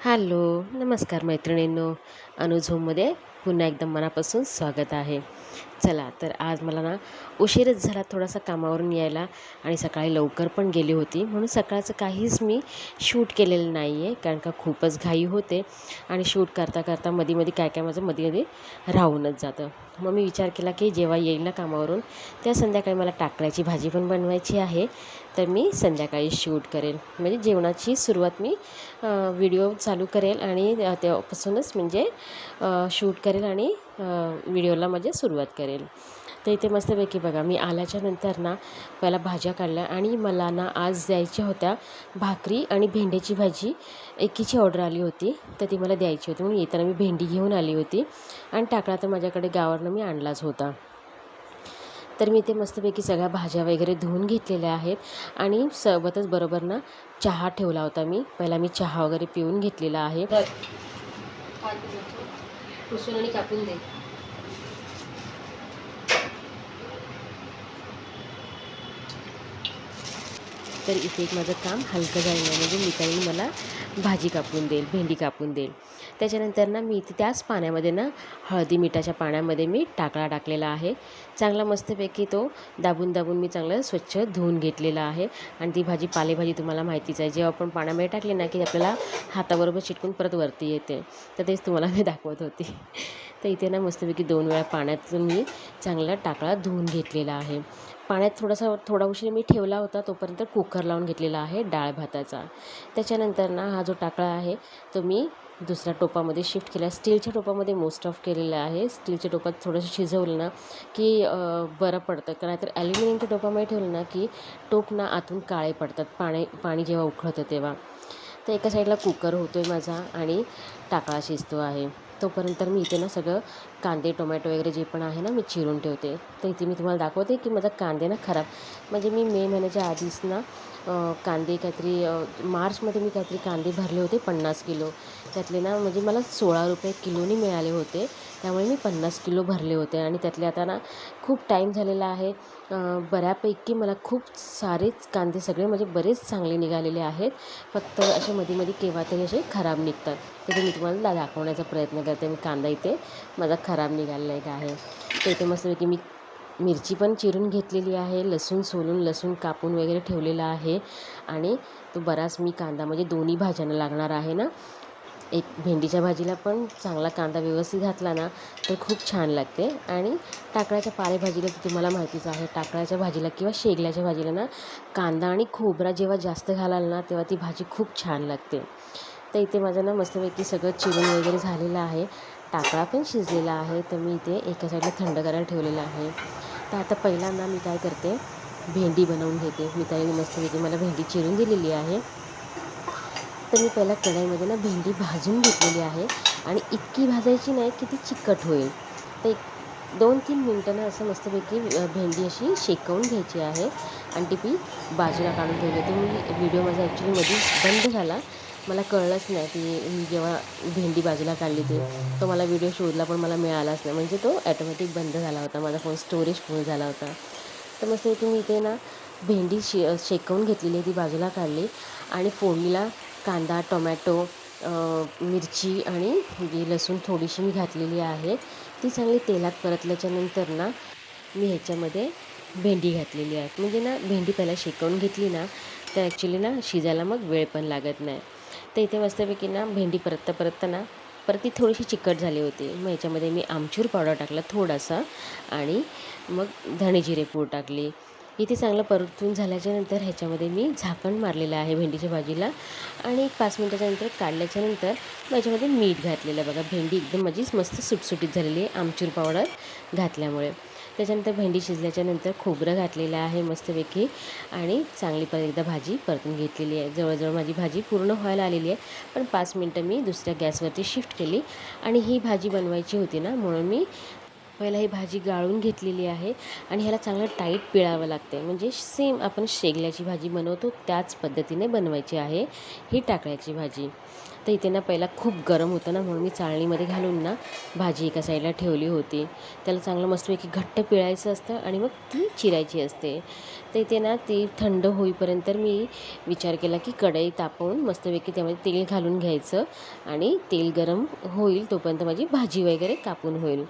Hello नमस्कार मैत्रिणींनो. अनुज होममध्ये पुन्हा एकदम मनापासून स्वागत आहे. चला तर आज मला ना उशीरच झाला थोडासा कामावरून यायला आणि सकाळी लवकर पण गेली होती. म्हणून सकाळचं काहीच मी शूट केलेलं नाही आहे कारण का खूपच घाई होते आणि शूट करता करता मध्ये मध्ये काय काय माझं मध्ये मध्ये राहूनच जातं. मग मी विचार केला की जेव्हा येईल ना कामावरून त्या संध्याकाळी मला टाकळ्याची भाजी पण बनवायची आहे तर मी संध्याकाळी शूट करेल. म्हणजे जेवणाची सुरुवात मी व्हिडिओ चालू करेल आणि तेव्हापासूनच म्हणजे शूट करेल आणि व्हिडिओला म्हणजे सुरुवात करेल. तर इथे मस्तपैकी बघा मी आल्याच्यानंतर ना पहिला भाज्या काढल्या आणि मला ना आज द्यायच्या होत्या भाकरी आणि भेंड्याची भाजी. एकीची ऑर्डर आली होती तर ती मला द्यायची होती. म्हणून येताना मी भेंडी घेऊन आली होती आणि टाकळा तर माझ्याकडे गावावरनं मी आणलाच होता. तर मी ते मस्तपैकी सगळ्या भाज्या वगैरे धुवून घेतलेल्या आहेत आणि सोबतच बरोबर ना चहा ठेवला होता मी. पहिला मी चहा वगैरे पिऊन घेतलेला आहे. पुसून आणि कापून दे. तर इथे एक माझं काम हलकं जाईल म्हणजे मिताई मला भाजी कापून देईल भेंडी कापून देईल. त्याच्यानंतर ना मी इथे त्याच पाण्यामध्ये ना हळदी मिठाच्या पाण्यामध्ये मी टाकळा टाकलेला आहे. चांगला मस्तपैकी तो दाबून दाबून मी चांगलं स्वच्छ धुवून घेतलेला आहे. आणि ती भाजी पालेभाजी तुम्हाला माहितीच आहे. जेव्हा आपण पाण्यामध्ये टाकली ना की आपल्याला हाताबरोबर चिटकून परत वरती येते. तर तेच तुम्हाला मी दाखवत होती. तर इथे ना मस्तपैकी दोन वेळा पाण्यातून मी चांगला टाकळा धुवून घेतलेला आहे. पाण्यात थोडासा थोडा उशीर मी ठेवला होता तोपर्यंत कुकर लावून घेतलेला आहे डाळ भाताचा. त्याच्यानंतर ना हा जो टाकळा आहे तो मी दुसऱ्या टोपामध्ये शिफ्ट केला. स्टीलच्या टोपामध्ये मोस्ट ऑफ केलेलं आहे. स्टीलच्या टोपात थोडंसं शिजवलं ना की बरं पडतं. कारण तर ॲल्युमिनियमच्या टोपामध्ये ठेवलं ना की टोप ना आतून काळे पडतात. पाणी पाणी जेव्हा उकळतं तेव्हा. तर एका साईडला कुकर होतो आहे माझा आणि टाकळा शिजतो आहे. तोपर्यंत मी इथे ना सगळं कांदे टोमॅटो वगैरे जे पण आहे ना मी चिरून ठेवते. तर इथे मी तुम्हाला दाखवते की माझा कांदे ना खराब. म्हणजे मी मे महिन्याच्या आधीच ना कांदे काहीतरी मार्चमध्ये मी काहीतरी कांदे भरले होते पन्नास किलो. त्यातले ना म्हणजे मला सोळा रुपये किलोनी मिळाले होते. त्यामुळे मी पन्नास किलो भरले होते आणि त्यातले आता ना खूप टाईम झालेला आहे. बऱ्यापैकी मला खूप सारेच कांदे सगळे म्हणजे बरेच चांगले निघालेले आहेत. फक्त असे मध्ये मध्ये केव्हा तरी असे खराब निघतात. ते मी तुम्हाला दाखवण्याचा प्रयत्न करते. मी कांदा इथे माझा खराब निघालेला आहे. तर इथे मस्तपैकी मी मिरची पण चिरून घेतलेली आहे लसूण सोलून लसूण कापून वगैरे ठेवलेला आहे आणि तो बराच मी कांदा म्हणजे दोन्ही भाज्यांना लागणार आहे ना. एक भेंडीच्या भाजीला पण चांगला कांदा व्यवस्थित घातला ना तर खूप छान लागते. आणि टाकळ्याच्या पालेभाजीला तर तुम्हाला माहितीच आहे टाकळ्याच्या भाजीला किंवा शेगल्याच्या भाजीला ना कांदा आणि खोबरा जेव्हा जास्त घालाल ना तेव्हा ती भाजी खूप छान लागते. तर इथे माझं ना मस्तपैकी सगळं चिरून वगैरे झालेलं आहे. टाकळा पण शिजलेला आहे तर मी इथे एका साईडला थंड करायला ठेवलेलं आहे. तर आता पहिल्यांदा मी काय करते भेंडी बनवून घेते. मी त्यावेळी मस्तपैकी मला भेंडी चिरून दिलेली आहे. तर मी पहिल्या कढाईमध्ये ना भेंडी भाजून घेतलेली आहे. आणि इतकी भाजायची नाही की ती चिकट होईल. तर एक दोन तीन मिनटानं असं मस्तपैकी भेंडी अशी शेकवून घ्यायची आहे. आणि ती मी बाजूला काढून ठेवली होती मी व्हिडिओ माझा ॲक्च्युली मध्ये बंद झाला. मला कळलंच नाही की मी जेव्हा भेंडी बाजूला काढली ती तो मला व्हिडिओ शोधला पण मला मिळालाच नाही. म्हणजे तो ॲटोमॅटिक बंद झाला होता. माझा फोन स्टोरेज फुल झाला होता. तर मस्त इथे मी इथे ना भेंडी शे शेकवून घेतलेली ती बाजूला काढली. आणि फोडणीला कांदा टोमॅटो मिरची आणि जी लसूण थोडीशी मी घातलेली आहे. ती चांगली तेलात परतल्याच्यानंतर ना मी ह्याच्यामध्ये भेंडी घातलेली आहे. म्हणजे ना भेंडी पहिला शेकवून घेतली ना तर ॲक्च्युली ना शिजायला मग वेळ पण लागत नाही. तर इथे मस्तपैकी ना भेंडी परतता परतता ना परत ती थोडीशी चिकट झाली होती. मग याच्यामध्ये मी आमचूर पावडर टाकला थोडासा आणि मग धणे जिरे पूड टाकली. इथे चांगलं परतून झाल्याच्यानंतर ह्याच्यामध्ये मी झाकण मारलेलं आहे भेंडीच्या भाजीला आणि एक पाच मिनटाच्या नंतर काढल्याच्यानंतर मग याच्यामध्ये मीठ घातलेलं बघा भेंडी एकदम माझी मस्त सुटसुटीत झालेली आहे आमचूर पावडर घातल्यामुळे. त्याच्यानंतर भेंडी शिजल्याच्यानंतर खोबरं घातलेलं आहे मस्तपैकी. आणि चांगली परत एकदा भाजी परतून घेतलेली आहे. जवळजवळ माझी भाजी पूर्ण व्हायला आलेली आहे. पण पाच मिनटं मी दुसऱ्या गॅसवरती शिफ्ट केली. आणि ही भाजी बनवायची होती ना म्हणून मी पहिला ही भाजी गाळून घेतलेली आहे आणि ह्याला चांगलं टाईट पिळावं लागते म्हणजे सेम आपण शेगल्याची भाजी बनवतो त्याच पद्धतीने बनवायची आहे ही टाकळ्याची भाजी. तर इथे ना पहिला खूप गरम होतं ना म्हणून मी चाळणीमध्ये घालून ना भाजी एका साईडला ठेवली होती. त्याला चांगलं मस्तपैकी घट्ट पिळायचं असतं आणि मग ती चिरायची असते. तर इथे ना ती थंड होईपर्यंत मी विचार केला की कढई तापवून मस्तपैकी त्यामध्ये तेल घालून घ्यायचं आणि तेल गरम होईल तोपर्यंत माझी भाजी वगैरे कापून होईल.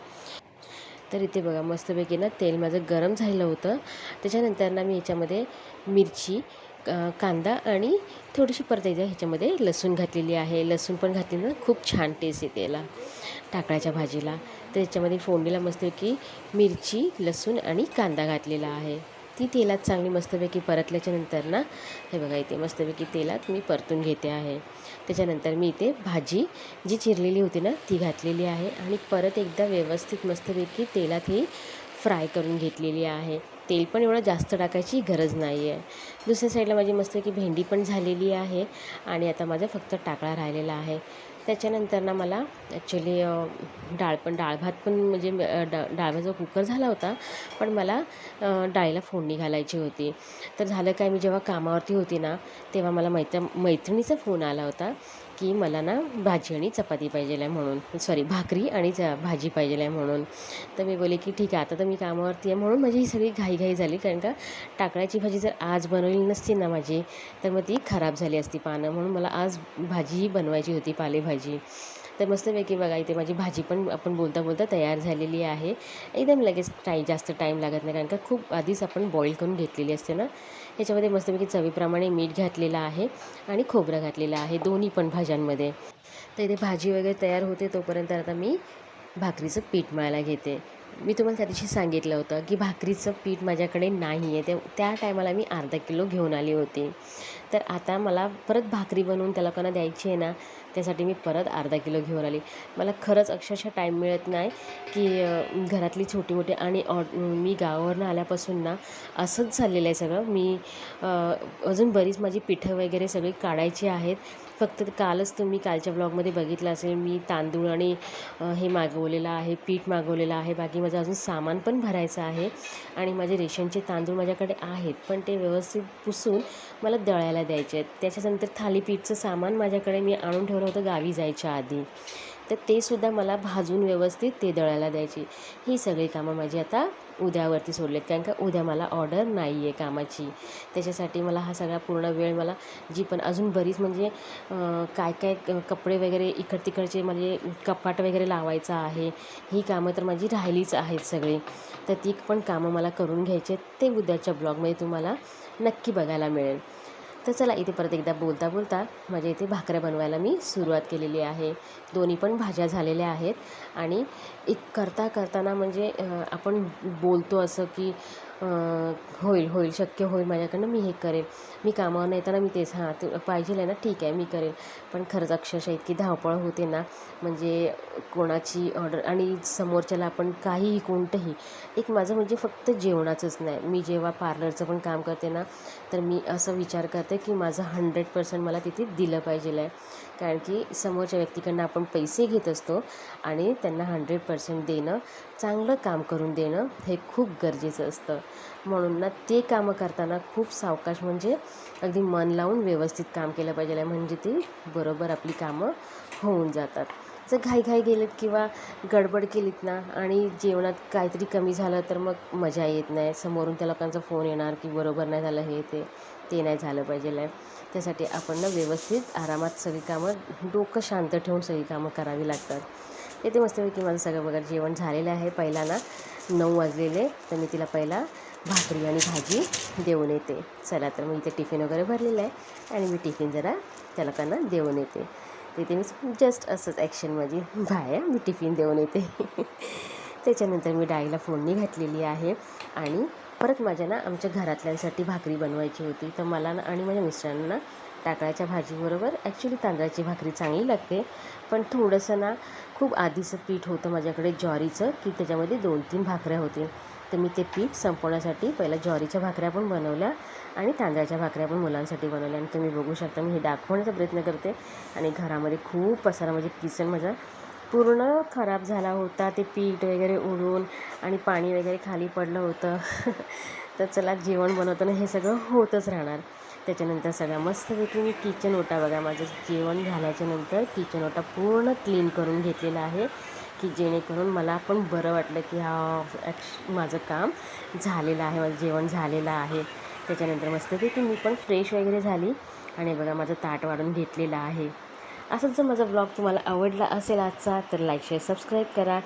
तर इथे बघा मस्तपैकी ना तेल माझं गरम झालं होतं. त्याच्यानंतर ना मी ह्याच्यामध्ये मिरची कांदा आणि थोडीशी परत येते ह्याच्यामध्ये लसूण घातलेली आहे. लसूण पण घातली ना खूप छान टेस्ट येते याला टाकळ्याच्या भाजीला. तर ह्याच्यामध्ये फोडणीला मस्तपैकी मिरची लसूण आणि कांदा घातलेला आहे. ती तेलात चांगली मस्तपैकी परतल्याच्यानंतर ना हे बघा इथे मस्तपैकी तेलात मी परतून घेते आहे. त्याच्यानंतर मी इथे भाजी जी चिरलेली होती ना ती घातलेली आहे आणि परत एकदा व्यवस्थित मस्तपैकी तेलात ही फ्राय करून घेतलेली आहे. तेल पण एवढं जास्त टाकायची गरज नाही आहे दुसऱ्या साईडला माझी मस्तपैकी भेंडी पण झालेली आहे आणि आता माझा फक्त टाकळा राहिलेला आहे. त्याच्यानंतर ना मला ॲक्च्युली डाळ पण डाळ भात पण म्हणजे डा डाळ कुकर झाला होता पण मला डाळीला फोडणी घालायची होती. तर झालं काय मी जेव्हा कामावरती होती ना तेव्हा मला मैत्र मैत्रिणीचा फोन आला होता. की मला ना भाजी आणि चपाती पाहिजे आहे म्हणून. सॉरी भाकरी आणि च भाजी पाहिजे आहे म्हणून. तर मी बोले की ठीक आहे आता तर मी कामावरती आहे म्हणून माझी ही सगळी घाईघाई झाली. कारण का टाकळ्याची भाजी जर आज बनवली नसती ना माझी तर मग ती खराब झाली असती पानं. म्हणून मला आज भाजीही बनवायची होती पालेभाजी. तर मस्तपैकी बघा इथे माझी भाजी पण आपण बोलता बोलता तयार झालेली आहे. एकदम लगेच टाई जास्त टाईम लागत नाही कारण का खूप आधीच आपण बॉईल करून घेतलेली असते ना. याच्यामध्ये मस्तपैकी चवीप्रमाणे मीठ घातलेलं आहे आणि खोबरं घातलेलं आहे दोन्ही पण भाज्यांमध्ये. तर इथे भाजी वगैरे तयार होते तोपर्यंत आता मी भाकरीचं पीठ मळायला घेते. मी तुम्हाला त्या दिवशी सांगितलं होतं की भाकरीचं पीठ माझ्याकडे नाही आहे ते त्या टायमाला मी अर्धा किलो घेऊन आली होती. तर आता मला परत भाकरी बनवून त्या लोकांना द्यायची आहे ना त्यासाठी मी परत अर्धा किलो घेऊन आली. मला खरंच अक्षरशः टाईम मिळत नाही की घरातली छोटी मोठी आणि ऑ मी गावावरनं आल्यापासून ना असंच चाललेलं आहे सगळं. मी अजून बरीच माझी पिठं वगैरे सगळी काढायची आहेत. फक्त कालच तुम्ही कालच्या ब्लॉगमध्ये बघितलं असेल मी तांदूळ आणि हे मागवलेलं आहे पीठ मागवलेलं आहे. बाकी माझं अजून सामान पण भरायचं आहे आणि माझे रेशनचे तांदूळ माझ्याकडे आहेत. पण ते व्यवस्थित पुसून मला दळायला द्यायचे आहेत. त्याच्यानंतर थालीपीठचं सामान माझ्याकडे मी आणून ठेवलं होतं गावी जायच्या आधी. तर ते सुद्धा मला भाजून व्यवस्थित ते दळायला द्यायची. ही सगळी कामं माझी आता उद्यावरती सोडलेत. कारण का उद्या मला ऑर्डर नाही आहे कामाची. त्याच्यासाठी मला हा सगळा पूर्ण वेळ मला जी पण अजून बरीच म्हणजे काय काय कपडे वगैरे इकड तिकडचे म्हणजे कपाट वगैरे लावायचं आहे. ही कामं तर माझी राहिलीच आहेत सगळी. तर ती पण कामं मला करून घ्यायची आहेत. ते उद्याच्या ब्लॉगमध्ये तुम्हाला नक्की बघायला मिळेल. तर चला इथे परत एकदा बोलता बोलता माझ्या इथे भाकऱ्या बनवायला मी सुरुवात केलेली आहे. दोन्ही पण भाज्या झालेल्या आहेत. आणि एक करता करताना म्हणजे आपण बोलतो असं की होईल होईल शक्य होईल माझ्याकडनं मी हे करेल. मी कामावर येताना मी तेच हां तू पाहिजे आहे ना ठीक आहे मी करेल. पण खरंच अक्षरशः इतकी धावपळ होते ना म्हणजे कोणाची ऑर्डर आणि समोरच्याला आपण काहीही कोणतंही एक माझं म्हणजे फक्त जेवणाचंच नाही. मी जेव्हा पार्लरचं पण काम करते ना तर मी असं विचार करते की माझं हंड्रेड पर्सेंट मला तिथे दिलं पाहिजे आहे. कारण की समोरच्या व्यक्तीकडनं आपण पैसे घेत असतो आणि त्यांना हंड्रेड पर्सेंट देणं चांगलं काम करून देणं हे खूप गरजेचं असतं. म्हणून ना ते कामं करताना खूप सावकाश म्हणजे अगदी मन लावून व्यवस्थित काम केलं पाहिजे. आहे म्हणजे ती बरोबर आपली कामं होऊन जातात. जर घाईघाई गेलेत किंवा गडबड केलीत ना आणि जेवणात काहीतरी कमी झालं तर मग मजा येत नाही. समोरून त्या लोकांचा फोन येणार की बरोबर नाही झालं हे ते ते नाही झालं पाहिजे आहे त्यासाठी आपण ना व्यवस्थित आरामात सगळी कामं डोकं शांत ठेवून सगळी कामं करावी लागतात. येथे मस्तपैकी माझं सगळं बघा. जेवण झालेलं आहे. पहिला ना नऊ वाजलेले तर मी तिला पहिला भाकरी आणि भाजी देऊन येते. चला तर मी इथे टिफिन वगैरे भरलेलं आहे. आणि मी टिफिन जरा त्या लोकांना देऊन येते. तिथे मी जस्ट असंच ॲक्शन माझी बाय मी टिफिन देऊन येते. त्याच्यानंतर मी डाळीला फोडणी घातलेली आहे. आणि परत माझ्या ना आमच्या घरातल्यांसाठी भाकरी बनवायची होती. तर मला ना आणि माझ्या मिस्टरांना टाकळ्याच्या भाजीबरोबर ॲक्च्युली तांदळाची भाकरी चांगली लागते. पण थोडंसं ना खूप आधीचं पीठ होतं माझ्याकडे ज्वारीचं की त्याच्यामध्ये दोन तीन भाकऱ्या होतील तर मी ते पीठ संपवण्यासाठी पहिला ज्वारीच्या भाकऱ्या पण बनवल्या आणि तांदळाच्या भाकऱ्या पण मुलांसाठी बनवल्या. आणि तुम्ही बघू शकता मी हे दाखवण्याचा प्रयत्न करते. आणि घरामध्ये खूप पसारा म्हणजे किचन माझा पूर्ण खराब झाला होता. ते पीठ वगैरे उडून आणि पाणी वगैरे खाली पडलं होतं. तर चला जेवण बनवताना हे सगळं होतच राहणार. त्याच्यानंतर सगळ्या मस्तपैकी मी किचन ओटा बघा माझं जेवण झाल्याच्यानंतर किचन ओटा पूर्ण क्लीन करून घेतलेला आहे की जेणेकरून मला पण बरं वाटलं की हा ॲक्श माझं काम झालेलं आहे माझं जेवण झालेलं आहे. त्याच्यानंतर मस्तपैकी मी पण फ्रेश वगैरे झाली आणि बघा माझं ताट वाढून घेतलेलं आहे. असंच जर माझा ब्लॉग तुम्हाला आवडला असेल आजचा तर लाईक शेअर सबस्क्राईब करा.